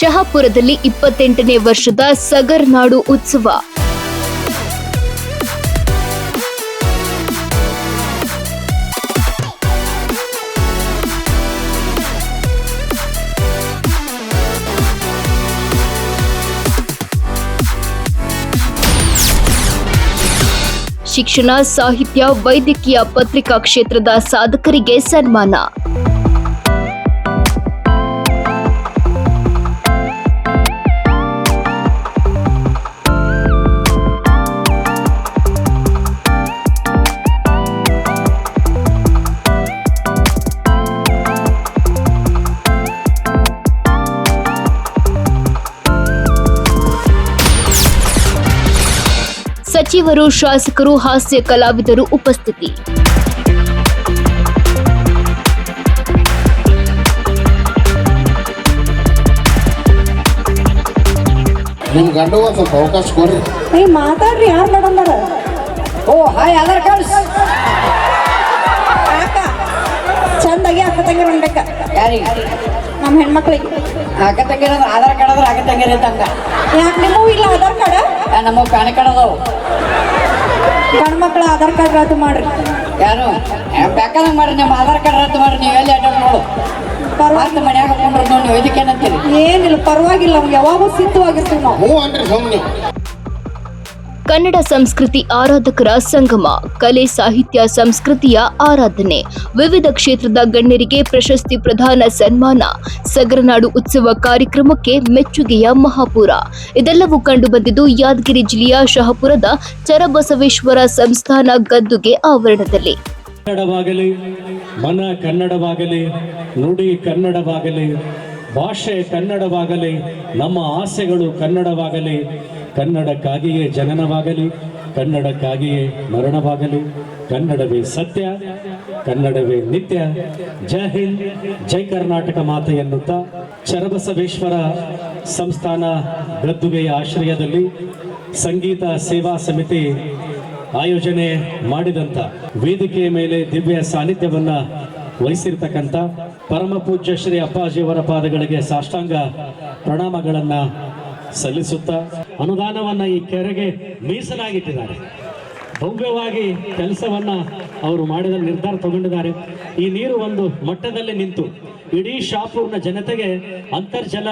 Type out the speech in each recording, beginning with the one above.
ಶಹಾಪುರದಲ್ಲಿ ಇಪ್ಪತ್ತೆಂಟನೇ ವರ್ಷದ ಸಗರ್ನಾಡು ಉತ್ಸವ. ಶಿಕ್ಷಣ ಸಾಹಿತ್ಯ ವೈದ್ಯಕೀಯ ಪತ್ರಿಕಾ ಕ್ಷೇತ್ರದ ಸಾಧಕರಿಗೆ ಸನ್ಮಾನ. ಸಚಿವರು ಶಾಸಕರು ಹಾಸ್ಯ ಕಲಾವಿದರು ಉಪಸ್ಥಿತಿ. ನಿಮ್ಮ ಗಂಡ ಸ್ವಲ್ಪ ಅವಕಾಶ ಕೊಡ್ರಿ. ಏ ಮಾತಾಡ್ರಿ ಯಾರು madam oh hi Aadhaar card. ಚಂದಾಗಿ ಅಕ್ಕ ತಂಗಿರ ಅನ್ಬೇಕ ಯಾರಿಗೆ? ನಮ್ಮ ಹೆಣ್ಮಕ್ಳಿಗೆ. ಅಕ್ಕ ತಂಗಿರ ಆಧಾರ್ ಕಾರ್ಡ್ ಆದ್ರೆ ಅಕ್ಕ ತಂಗಿರ ಅಂತ ಯಾಕೆ ನಿಮ್ಮೂ ಇಲ್ಲ ಆಧಾರ್ ಕಾರ್ಡ್? ನಮ್ಮ ಪ್ಯಾನ್ ಕಾರ್ಡ್ ಅದಾವು. ಗಂಡ್ ಮಕ್ಳ ಆಧಾರ್ ಕಾರ್ಡ್ ರದ್ದು ಮಾಡ್ರಿ. ಯಾರು? ಬೇಕಾದಂಗ್ ಮಾಡ್ರಿ ನಿಮ್ಮ ಆಧಾರ್ ಕಾರ್ಡ್ ರದ್ದು ಮಾಡ್ರಿ ನೀವು ಎಲ್ಲಿ ಅಡ್ಡ ನೋಡು. ಪರವಾಗಿ ಮನ್ಯಾಗ ಹಾಕೊಂಡ್ರು ನೋಡಿ ನೀವು ಇದಕ್ಕೇನಂತೀರಿ? ಏನಿಲ್ಲ ಪರವಾಗಿಲ್ಲ ಅವ್ನು ಯಾವಾಗೂ ಸಿದ್ಧವಾಗಿರ್ತೀವಿ ನಾವು. ಹ್ಞೂ ಅನ್ರಿ ಸುಮ್ಮನೆ ಕನ್ನಡ ಸಂಸ್ಕೃತಿ ಆರಾಧಕರ ಸಂಗಮ, ಕಲೆ, ಸಾಹಿತ್ಯ, ಸಂಸ್ಕೃತಿಯ ಆರಾಧನೆ. ವಿವಿಧ ಕ್ಷೇತ್ರದ ಗಣ್ಯರಿಗೆ ಪ್ರಶಸ್ತಿ ಪ್ರದಾನ ಸನ್ಮಾನ. ಸಗರನಾಡು ಉತ್ಸವ ಕಾರ್ಯಕ್ರಮಕ್ಕೆ ಮೆಚ್ಚುಗೆಯ ಮಹಾಪುರ. ಇದೆಲ್ಲವೂ ಕಂಡುಬಂದಿದ್ದು ಯಾದಗಿರಿ ಜಿಲ್ಲೆಯ ಶಹಪುರದ ಚರಬಸವೇಶ್ವರ ಸಂಸ್ಥಾನ ಗದ್ದುಗೆ ಆವರಣದಲ್ಲಿ. ಕನ್ನಡವಾಗಲಿ, ಮನ ಕನ್ನಡವಾಗಲಿ, ನುಡಿ ಕನ್ನಡವಾಗಲಿ, ಭಾಷೆ ಕನ್ನಡವಾಗಲಿ, ನಮ್ಮ ಆಸೆಗಳು ಕನ್ನಡವಾಗಲಿ ಕನ್ನಡಕ್ಕಾಗಿಯೇ ಜನನವಾಗಲಿ, ಕನ್ನಡಕ್ಕಾಗಿಯೇ ಮರಣವಾಗಲಿ, ಕನ್ನಡವೇ ಸತ್ಯ, ಕನ್ನಡವೇ ನಿತ್ಯ. ಜೈ ಹಿಂದ್, ಜೈ ಕರ್ನಾಟಕ ಮಾತೆ ಎನ್ನುತ್ತಾ ಚರಬಸವೇಶ್ವರ ಸಂಸ್ಥಾನ ಗದ್ದುಗೆಯ ಆಶ್ರಯದಲ್ಲಿ ಸಂಗೀತ ಸೇವಾ ಸಮಿತಿ ಆಯೋಜನೆ ಮಾಡಿದಂತ ವೇದಿಕೆಯ ಮೇಲೆ ದಿವ್ಯ ಸಾನ್ನಿಧ್ಯವನ್ನು ವಹಿಸಿರ್ತಕ್ಕಂಥ ಪರಮ ಪೂಜ್ಯ ಶ್ರೀ ಅಪ್ಪಾಜಿಯವರ ಪಾದಗಳಿಗೆ ಸಾಷ್ಟಾಂಗ ಪ್ರಣಾಮಗಳನ್ನ ಸಲ್ಲಿಸುತ್ತಾ ಅನುದಾನವನ್ನ ಈ ಕೆರೆಗೆ ಮೀಸಲಾಗಿಟ್ಟಿದ್ದಾರೆ. ಭವ್ಯವಾಗಿ ಕೆಲಸವನ್ನ ಅವರು ಮಾಡಿದ ನಿರ್ಧಾರ ತಗೊಂಡಿದ್ದಾರೆ. ಈ ನೀರು ಒಂದು ಮಟ್ಟದಲ್ಲಿ ನಿಂತು ಇಡೀ ಶಾಪೂರ್ನ ಜನತೆಗೆ ಅಂತರ್ಜಲ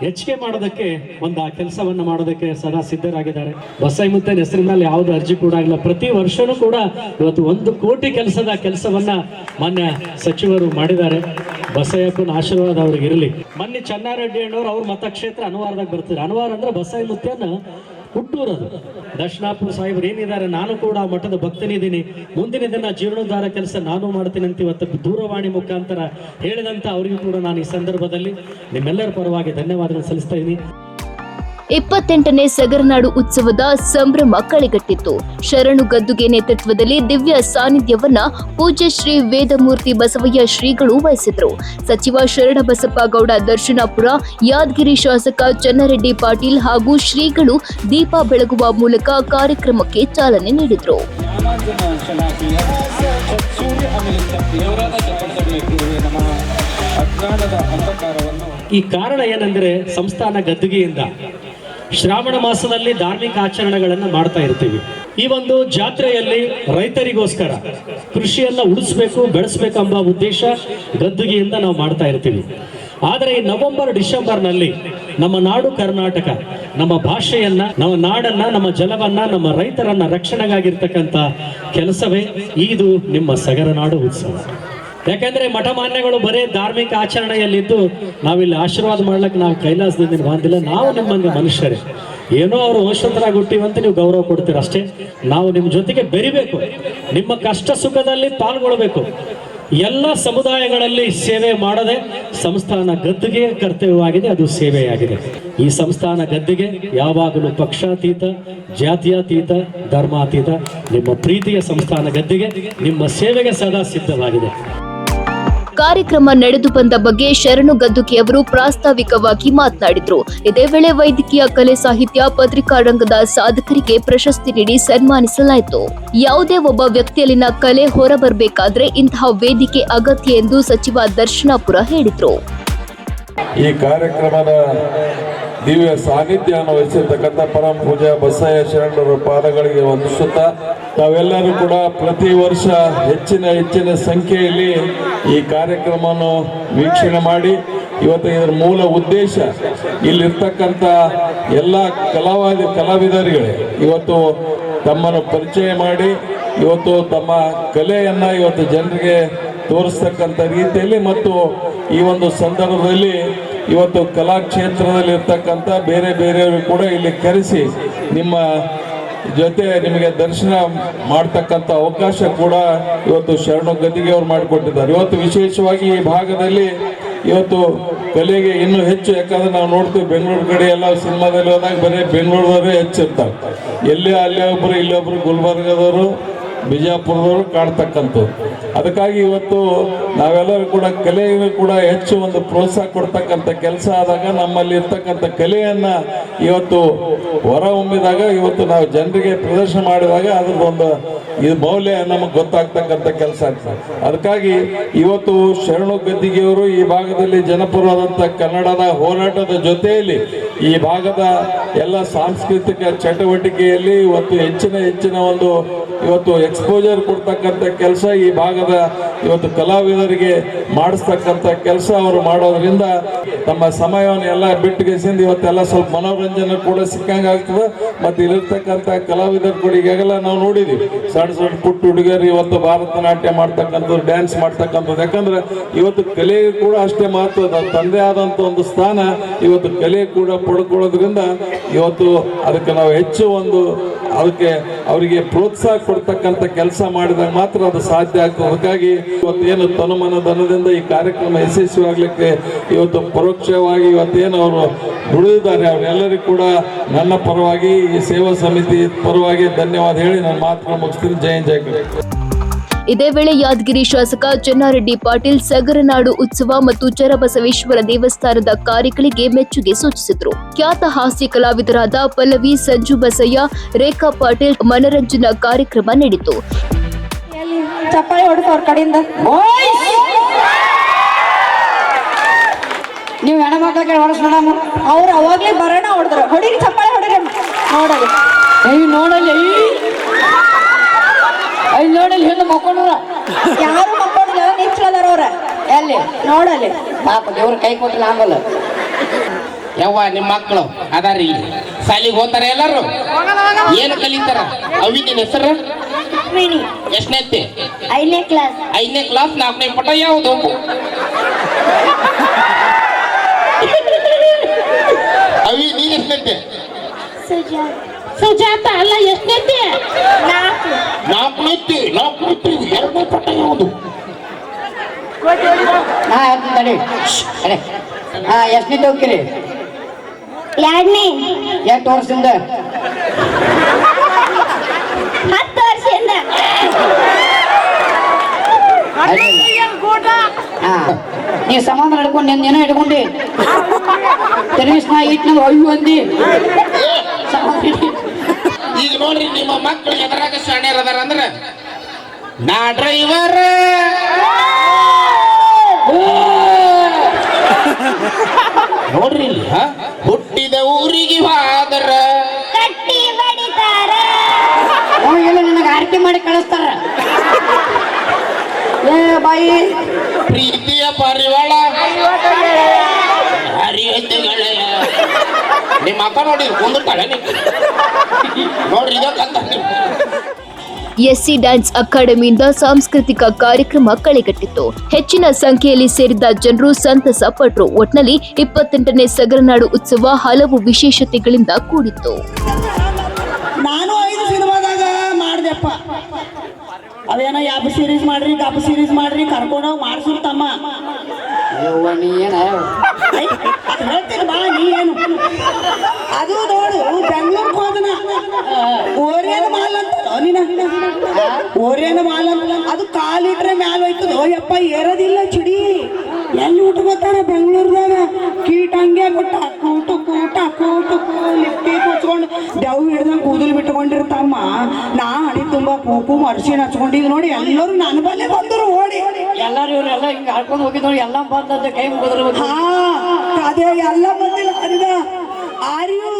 ಹೆಚ್ಚಿಗೆ ಮಾಡೋದಕ್ಕೆ ಒಂದು ಆ ಕೆಲಸವನ್ನು ಮಾಡೋದಕ್ಕೆ ಸದಾ ಸಿದ್ಧರಾಗಿದ್ದಾರೆ. ಬಸೈ ಮುತ್ತನ ಹೆಸರಿನಲ್ಲಿ ಯಾವುದೇ ಅರ್ಜಿ ಕೂಡ ಆಗಿಲ್ಲ. ಪ್ರತಿ ವರ್ಷನೂ ಕೂಡ ಇವತ್ತು ಒಂದು ಕೋಟಿ ಕೆಲಸದ ಕೆಲಸವನ್ನ ಮಾನ್ಯ ಸಚಿವರು ಮಾಡಿದ್ದಾರೆ. ಬಸಯ್ಯಪ್ಪನ ಆಶೀರ್ವಾದ ಅವ್ರಿಗೆ ಇರಲಿ. ಮೊನ್ನೆ ಚನ್ನಾರೆಡ್ಡಿ ಅಣ್ಣವ್ರು ಅವ್ರ ಮತಕ್ಷೇತ್ರ ಅನುವಾರದಾಗ ಬರ್ತಾರೆ ಅನುವಾರ ಅಂದ್ರೆ ಬಸೈ ಮುತ್ಯನ ಹುಟ್ಟೂರದು ದರ್ಶನಾಪುರ ಸಾಹೇಬ್ರು ಏನಿದ್ದಾರೆ, ನಾನು ಕೂಡ ಆ ಮಠದ ಭಕ್ತನಿದ್ದೀನಿ. ಮುಂದಿನ ದಿನ ಜೀರ್ಣೋದ್ಧಾರ ಕೆಲಸ ನಾನು ಮಾಡ್ತೀನಿ ಅಂತ ಇವತ್ತು ದೂರವಾಣಿ ಮುಖಾಂತರ ಹೇಳಿದಂತ ಅವರಿಗೂ ಕೂಡ ನಾನು ಈ ಸಂದರ್ಭದಲ್ಲಿ ನಿಮ್ಮೆಲ್ಲರ ಪರವಾಗಿ ಧನ್ಯವಾದಗಳು ಸಲ್ಲಿಸ್ತಾ ಇದ್ದೀನಿ. ಇಪ್ಪತ್ತೆಂಟನೇ ಸಗರನಾಡು ಉತ್ಸವದ ಸಂಭ್ರಮ ಕಳೆಗಟ್ಟಿತ್ತು. ಶರಣು ಗದ್ದುಗೆ ನೇತೃತ್ವದಲ್ಲಿ ದಿವ್ಯ ಸಾನ್ನಿಧ್ಯವನ್ನ ಪೂಜ್ಯ ಶ್ರೀ ವೇದಮೂರ್ತಿ ಬಸವಯ್ಯ ಶ್ರೀಗಳು ವಹಿಸಿದ್ರು. ಸಚಿವ ಶರಣಬಸಪ್ಪ ಗೌಡ, ದರ್ಶನಾಪುರ, ಯಾದಗಿರಿ ಶಾಸಕ ಚನ್ನರೆಡ್ಡಿ ಪಾಟೀಲ್ ಹಾಗೂ ಶ್ರೀಗಳು ದೀಪ ಬೆಳಗುವ ಮೂಲಕ ಕಾರ್ಯಕ್ರಮಕ್ಕೆ ಚಾಲನೆ ನೀಡಿದ್ರು. ಈ ಕಾರಣ ಏನಂದ್ರೆ ಸಂಸ್ಥಾನ ಗದ್ದುಗೆಯಿಂದ ಶ್ರಾವಣ ಮಾಸದಲ್ಲಿ ಧಾರ್ಮಿಕ ಆಚರಣೆಗಳನ್ನು ಮಾಡ್ತಾ ಇರ್ತೀವಿ. ಈ ಒಂದು ಜಾತ್ರೆಯಲ್ಲಿ ರೈತರಿಗೋಸ್ಕರ ಕೃಷಿಯನ್ನ ಉಳಿಸ್ಬೇಕು, ಬೆಳೆಸ್ಬೇಕೆಂಬ ಉದ್ದೇಶ ಗದ್ದುಗೆಯಿಂದ ನಾವು ಮಾಡ್ತಾ ಇರ್ತೀವಿ. ಆದರೆ ಈ ನವೆಂಬರ್, ಡಿಸೆಂಬರ್ನಲ್ಲಿ ನಮ್ಮ ನಾಡು ಕರ್ನಾಟಕ, ನಮ್ಮ ಭಾಷೆಯನ್ನ, ನಮ್ಮ ನಾಡನ್ನ, ನಮ್ಮ ಜಲವನ್ನ, ನಮ್ಮ ರೈತರನ್ನ ರಕ್ಷಣೆಗಾಗಿರ್ತಕ್ಕಂಥ ಕೆಲಸವೇ, ಇದು ನಿಮ್ಮ ಸಗರನಾಡು ಉತ್ಸವ. ಯಾಕಂದ್ರೆ ಮಠಮಾನ್ಯಗಳು ಬರೇ ಧಾರ್ಮಿಕ ಆಚರಣೆಯಲ್ಲಿದ್ದು ನಾವಿಲ್ಲಿ ಆಶೀರ್ವಾದ ಮಾಡ್ಲಿಕ್ಕೆ ನಾವು ಕೈಲಾಸದಿಂದ ಬಂದಿಲ್ಲ. ನಾವು ನಿಮ್ಮಂಗೆ ಮನುಷ್ಯರೇ. ಏನೋ ಅವರು ವಂಶಸ್ಥರಾಗಿ ಹುಟ್ಟಿವಂತ ನೀವು ಗೌರವ ಕೊಡ್ತೀರ ಅಷ್ಟೇ. ನಾವು ನಿಮ್ಮ ಜೊತೆಗೆ ಬೆರಿಬೇಕು. ನಿಮ್ಮ ಕಷ್ಟ ಸುಖದಲ್ಲಿ ಪಾಲ್ಗೊಳ್ಬೇಕು. ಎಲ್ಲ ಸಮುದಾಯಗಳಲ್ಲಿ ಸೇವೆ ಮಾಡದೆ ಸಂಸ್ಥಾನ ಗದ್ದಿಗೆ ಕರ್ತವ್ಯವಾಗಿದೆ, ಅದು ಸೇವೆಯಾಗಿದೆ. ಈ ಸಂಸ್ಥಾನ ಗದ್ದಿಗೆ ಯಾವಾಗಲೂ ಪಕ್ಷಾತೀತ, ಜಾತಿಯಾತೀತ, ಧರ್ಮಾತೀತ, ನಿಮ್ಮ ಪ್ರೀತಿಯ ಸಂಸ್ಥಾನ ಗದ್ದಿಗೆ ನಿಮ್ಮ ಸೇವೆಗೆ ಸದಾ ಸಿದ್ಧವಾಗಿದೆ. ಕಾರ್ಯಕ್ರಮ ನಡೆದು ಬಂದ ಬಗ್ಗೆ ಶರಣು ಗದ್ದುಗೆಯವರು ಪ್ರಾಸ್ತಾವಿಕವಾಗಿ ಮಾತನಾಡಿದರು. ಇದೇ ವೇಳೆ ವೈದ್ಯಕೀಯ ಕಲೆ ಸಾಹಿತ್ಯ ಪತ್ರಿಕಾ ರಂಗದ ಸಾಧಕರಿಗೆ ಪ್ರಶಸ್ತಿ ನೀಡಿ ಸನ್ಮಾನಿಸಲಾಯಿತು. ಯಾವುದೇ ಒಬ್ಬ ವ್ಯಕ್ತಿಯಲ್ಲಿನ ಕಲೆ ಹೊರಬರಬೇಕಾದ್ರೆ ಇಂತಹ ವೇದಿಕೆ ಅಗತ್ಯ ಎಂದು ಸಚಿವ ದರ್ಶನಾಪುರ ಹೇಳಿದರು. ಈ ಕಾರ್ಯಕ್ರಮದ ದಿವ್ಯ ಸಾನ್ನಿಧ್ಯವನ್ನು ವಹಿಸಿರ್ತಕ್ಕಂಥ ಪರಮ ಪೂಜಾ ಬಸಯ್ಯ ಶರಣರ ಪಾದಗಳಿಗೆ ವಂದಿಸುತ್ತಾ ತಾವೆಲ್ಲರೂ ಕೂಡ ಪ್ರತಿ ವರ್ಷ ಹೆಚ್ಚಿನ ಹೆಚ್ಚಿನ ಸಂಖ್ಯೆಯಲ್ಲಿ ಈ ಕಾರ್ಯಕ್ರಮವನ್ನು ವೀಕ್ಷಣೆ ಮಾಡಿ. ಇವತ್ತು ಇದರ ಮೂಲ ಉದ್ದೇಶ ಇಲ್ಲಿರ್ತಕ್ಕಂಥ ಎಲ್ಲ ಕಲಾವಿದ ಕಲಾವಿದರುಗಳೇ, ಇವತ್ತು ತಮ್ಮನ್ನು ಪರಿಚಯ ಮಾಡಿ, ಇವತ್ತು ತಮ್ಮ ಕಲೆಯನ್ನು ಇವತ್ತು ಜನರಿಗೆ ತೋರಿಸ್ತಕ್ಕಂಥ ರೀತಿಯಲ್ಲಿ ಮತ್ತು ಈ ಒಂದು ಸಂದರ್ಭದಲ್ಲಿ ಇವತ್ತು ಕಲಾಕ್ಷೇತ್ರದಲ್ಲಿ ಇರ್ತಕ್ಕಂಥ ಬೇರೆ ಬೇರೆಯವರು ಕೂಡ ಇಲ್ಲಿ ಕರೆಸಿ ನಿಮ್ಮ ಜೊತೆ ನಿಮಗೆ ದರ್ಶನ ಮಾಡ್ತಕ್ಕಂಥ ಅವಕಾಶ ಕೂಡ ಇವತ್ತು ಶರಣು ಗದ್ದಿಗೆ ಅವರು ಮಾಡಿಕೊಟ್ಟಿದ್ದಾರೆ. ಇವತ್ತು ವಿಶೇಷವಾಗಿ ಈ ಭಾಗದಲ್ಲಿ ಇವತ್ತು ಕಲೆಗೆ ಇನ್ನೂ ಹೆಚ್ಚು, ಯಾಕಂದ್ರೆ ನಾವು ನೋಡ್ತೀವಿ ಬೆಂಗಳೂರು ಕಡೆ ಎಲ್ಲ ಸಿನಿಮಾದಲ್ಲಿ ಹೋದಾಗ ಬರೀ ಬೆಂಗಳೂರದವರೇ ಹೆಚ್ಚಿರ್ತಾರೆ ಎಲ್ಲಿ, ಅಲ್ಲೇ ಒಬ್ಬರು ಇಲ್ಲೊಬ್ರು ಗುಲ್ಬರ್ಗದವರು ಬಿಜಾಪುರದವರು ಕಾಣ್ತಕ್ಕಂಥದ್ದು. ಅದಕ್ಕಾಗಿ ಇವತ್ತು ನಾವೆಲ್ಲರೂ ಕೂಡ ಕಲೆಗೂ ಕೂಡ ಹೆಚ್ಚು ಒಂದು ಪ್ರೋತ್ಸಾಹ ಕೊಡ್ತಕ್ಕಂಥ ಕೆಲಸ ಆದಾಗ ನಮ್ಮಲ್ಲಿ ಇರ್ತಕ್ಕಂಥ ಕಲೆಯನ್ನ ಇವತ್ತು ಹೊರ ಹೊಮ್ಮಿದಾಗ, ಇವತ್ತು ನಾವು ಜನರಿಗೆ ಪ್ರದರ್ಶನ ಮಾಡಿದಾಗ ಅದ್ರದ್ದೊಂದು ಇದು ಮೌಲ್ಯ ನಮಗೆ ಗೊತ್ತಾಗ್ತಕ್ಕಂಥ ಕೆಲಸ ಆಗ್ತದೆ ಅದಕ್ಕಾಗಿ ಇವತ್ತು ಶರಣು ಗದ್ದಿಗೆಯವರು ಈ ಭಾಗದಲ್ಲಿ ಜನಪರವಾದಂಥ ಕನ್ನಡದ ಹೋರಾಟದ ಜೊತೆಯಲ್ಲಿ ಈ ಭಾಗದ ಎಲ್ಲ ಸಾಂಸ್ಕೃತಿಕ ಚಟುವಟಿಕೆಯಲ್ಲಿ ಇವತ್ತು ಹೆಚ್ಚಿನ ಹೆಚ್ಚಿನ ಒಂದು ಇವತ್ತು ಎಕ್ಸ್ಪೋಜರ್ ಕೊಡ್ತಕ್ಕಂಥ ಕೆಲಸ ಈ ಭಾಗದ ಇವತ್ತು ಕಲಾವಿದರಿಗೆ ಮಾಡಿಸ್ತಕ್ಕಂಥ ಕೆಲಸ ಅವರು ಮಾಡೋದ್ರಿಂದ ತಮ್ಮ ಸಮಯವನ್ನು ಎಲ್ಲ ಬಿಟ್ಟುಗೆಸಿಂದ ಇವತ್ತೆಲ್ಲ ಸ್ವಲ್ಪ ಮನೋರಂಜನೆ ಕೂಡ ಸಿಕ್ಕಂಗಾಗ್ತದೆ ಮತ್ತು ಇಲ್ಲಿರ್ತಕ್ಕಂಥ ಕಲಾವಿದರು ಕೂಡ ಈಗಾಗಲೇ ನಾವು ನೋಡಿದ್ದೀವಿ ಸಣ್ಣ ಸಣ್ಣ ಪುಟ್ಟ ಹುಡುಗರು ಇವತ್ತು ಭಾರತನಾಟ್ಯ ಮಾಡ್ತಕ್ಕಂಥದ್ದು ಡ್ಯಾನ್ಸ್ ಮಾಡ್ತಕ್ಕಂಥದ್ದು ಯಾಕಂದ್ರೆ ಇವತ್ತು ಕಲೆಗೆ ಕೂಡ ಅಷ್ಟೇ ಮಹತ್ವದ, ತಂದೆ ಆದಂಥ ಒಂದು ಸ್ಥಾನ ಇವತ್ತು ಕಲೆ ಕೂಡ ಪಡ್ಕೊಳ್ಳೋದ್ರಿಂದ ಇವತ್ತು ಅದಕ್ಕೆ ನಾವು ಹೆಚ್ಚು ಒಂದು ಅದಕ್ಕೆ ಅವರಿಗೆ ಪ್ರೋತ್ಸಾಹ ಕೊಡ್ತಕ್ಕಂಥ ಕೆಲಸ ಮಾಡಿದಾಗ ಮಾತ್ರ ಅದು ಸಾಧ್ಯ ಆಗ್ತದೆ. ಅದಕ್ಕಾಗಿ ಇವತ್ತು ಏನು ತನುಮನ ಧನದಿಂದ ಈ ಕಾರ್ಯಕ್ರಮ ಯಶಸ್ವಿ ಆಗಲಿಕ್ಕೆ ಇವತ್ತು ಪರೋಕ್ಷವಾಗಿ ಇವತ್ತೇನು ಅವರು ದುಡಿದಿದ್ದಾರೆ. ಅವರೆಲ್ಲರಿಗೂ ಕೂಡ ನನ್ನ ಪರವಾಗಿ ಈ ಸೇವಾ ಸಮಿತಿ ಪರವಾಗಿ ಧನ್ಯವಾದ ಹೇಳಿ ನಾನು ಮಾತ್ರ ಮುಗಿಸ್ತೀನಿ. ಜಯ ಜಯ. ಇದೇ ವೇಳೆ ಯಾದಗಿರಿ ಶಾಸಕ ಚೆನ್ನಾರೆಡ್ಡಿ ಪಾಟೀಲ್ ಸಗರನಾಡು ಉತ್ಸವ ಮತ್ತು ಚರಬಸವೇಶ್ವರ ದೇವಸ್ಥಾನದ ಕಾರ್ಯಗಳಿಗೆ ಮೆಚ್ಚುಗೆ ಸೂಚಿಸಿದರು. ಖ್ಯಾತ ಹಾಸ್ಯ ಕಲಾವಿದರಾದ ಪಲ್ಲವಿ ಸಂಜು ಬಸಯ್ಯ ರೇಖಾ ಪಾಟೀಲ್ ಮನರಂಜನಾ ಕಾರ್ಯಕ್ರಮ ನೀಡಿತು. ನೀವು ಹೆಣ ಮಕ್ಕಳಿಗೆ ಅವ್ರು. ಅವಾಗ್ಲೇ ಬರೋಣ ಹೊಡೆದ್ರು. ಹೊಡಿರಿ ಚಪ್ಪಾಳೆ ಹೊಡಿರಿ. ನೋಡಲಿ ಅಯ್ಯ ನೋಡಲ್ಲಿ ಅಯ್ಯ ನೋಡಲ್ಲಿ ಹಿಂದೆ ಮಕ್ಕೊಂಡ್ರ. ಯಾರು ಮಕ್ಕಳು ನಿಂತ್ಲದಾರ ಅವ್ರ. ಎಲ್ಲಿ? ನೋಡಲಿ ಪಾಪ ದೇವ್ರ ಕೈ ಕೊಟ್ಟಿಲ್ಲ ಆಂಬಲ್ಲ ಯವ್ವ ನಿಮ್ಮ ಮಕ್ಕಳು ಅದಾರಿ. ಸಾಲಿಗೆ ಹೋಗ್ತಾರೆ ಎಲ್ಲರೂ? ಏನು ಕಲಿತಾರ? ಅವಿ ನಿನ್ನ ಹೆಸರು ಎಷ್ಟನೇತಿ ಐದನೇ ಕ್ಲಾಸ್ ಐದನೇ ಕ್ಲಾಸ್ ನಾಲ್ಕನೇ ಪಟ ಯಾವುದು? ಅವಿ ನೀನ್ ಎಷ್ಟನೇತಿ ಸುಜಾತ ಅಲ್ಲ ಎಷ್ಟನೇತಿ ನಾಲ್ಕು. ನಾಲ್ಕನೇತಿ ಎರಡನೇ ಪಟ್ಟ ಯಾವುದು? ನಾ ಹೇಳ್ತೀನಿ ತಡಿ. ಅರೆ ಹಾ ಹೋಗ್ತೀರಿ? ಎರಡನೇ. ಎಷ್ಟು ವರ್ಷದಿಂದ. ಹತ್ತು ವರ್ಷದಿಂದ. ಹಾ. ನೀವು ಸಮಾಧಾನ ಹಿಡ್ಕೊಂಡು ನಿನ್ನ ಏನೋ ಹಿಡ್ಕೊಂಡಿ. ಸರ್ವಿಸ್ ನಾ ಇಟ್ಟು ಅಯ್ಯು ಅಂದಿ. ಸಮಾಧಾನ ನೋಡ್ರಿ ನಿಮ್ಮ ಮಕ್ಕಳು ಎದರಾಗ ಸಣ್ಣ ಅದಾರ ಅಂದ್ರ? ನಾ ಡ್ರೈವರ್ ನೋಡ್ರಿ? ಹುಟ್ಟಿದ ಊರಿಗೆ ಹೋದರ. ಆರ್ಕೆ ನಿನಗೆ ಆರತಿ ಮಾಡಿ ಕಳಿಸ್ತಾರ. ಏ ಬಾಯಿ. ಪ್ರೀತಿಯ ಪರಿವಾಳ. ಹರಿಯತ್ತೆ ಗೆಳೆಯ ನಿಮ್ಮ ಅಪ್ಪ ನೋಡಿ ಕುಂದಿರ್ತಾಳೆ ನೋಡ್ರಿ ಇದಕ್ಕಂತ ಎಸ್ಸಿ ಡ್ಯಾನ್ಸ್ ಅಕಾಡೆಮಿಯಿಂದ ಸಾಂಸ್ಕೃತಿಕ ಕಾರ್ಯಕ್ರಮ ಕಳೆಗಟ್ಟಿತ್ತು. ಹೆಚ್ಚಿನ ಸಂಖ್ಯೆಯಲ್ಲಿ ಸೇರಿದ್ದ ಜನರು ಸಂತಸ ಪಟ್ಟರು ಒಟ್ನಲ್ಲಿ ಇಪ್ಪತ್ತೆಂಟನೇ ಸಗರನಾಡು ಉತ್ಸವ ಹಲವು ವಿಶೇಷತೆಗಳಿಂದ ಕೂಡಿತ್ತು. ನಾನು ಐದು ಸಿನಿಮಾದಾಗ ಮಾಡ್ದೆಪ್ಪ. ಅವೇನೋ ಯಾಪ ಸೀರೀಸ್ ಮಾಡ್ರಿ ಗಾಪ ಸೀರೀಸ್ ಮಾಡ್ರಿ ಕರ್ಕೊಂಡೋಗಿ ಮಾಡಿಸ್ತಮ್ಮ ತಮ್ಮ. ಯವ್ವ ನೀ ಏನ ಹೇಳ್ತೀನಿ ಬಾ ನೀ ಏನು? ಅದು ನೋಡು ಬೆಂಗ್ಳೂರ್ಗೆ ಹೋದನ. ಓರಿಯನ್ ಮಾಲ್ ಅಂತ ನೀನ? ಓರಿಯನ್ ಮಾಲ್ ಅಂತ ಅದು ಕಾಲಿಟ್ರೆ ಮ್ಯಾಲ ಹೋಯ್ತದ. ಯಪ್ಪ ಏರೋದಿಲ್ಲ ಚಿಡಿ. ಎಲ್ಲಿ ಉಟ್ಕೋತಾರ ಬೆಂಗಳೂರದಾಗ ಕೀಟ ಹಂಗೆ ಬಿಟ್ಟ ಕೂಟು ಕೂಟ ಕೂಟು ಲಿಪ್ತಿ ಕೂತ್ಕೊಂಡು ಡವ್ ಹಿಡ್ದಂಗೆ ಕೂದಲು ಬಿಟ್ಕೊಂಡಿರ್ತಮ್ಮ ನಾ ಹಣಿ ತುಂಬಾ ಕೂಪು ಅರ್ಶಿನ ಹಚ್ಕೊಂಡಿದ್ ನೋಡಿ ಎಲ್ಲರೂ ನನ್ನ ಬಲ್ಲೇ ಬಂದರು ಓಡಿ. ಎಲ್ಲರೂ ಇವರೆಲ್ಲ ಹಿಂಗೆ ಹಾಕೊಂಡು ಹೋಗಿದ್ರು ಎಲ್ಲ ಬಂದದ್ದು ಕೈ ಮುಗಿದ್ರು ಹಾ ಅದೇ ಎಲ್ಲ ಬಂದಿಲ್ಲ ಅದ ಆರ್ಯೂ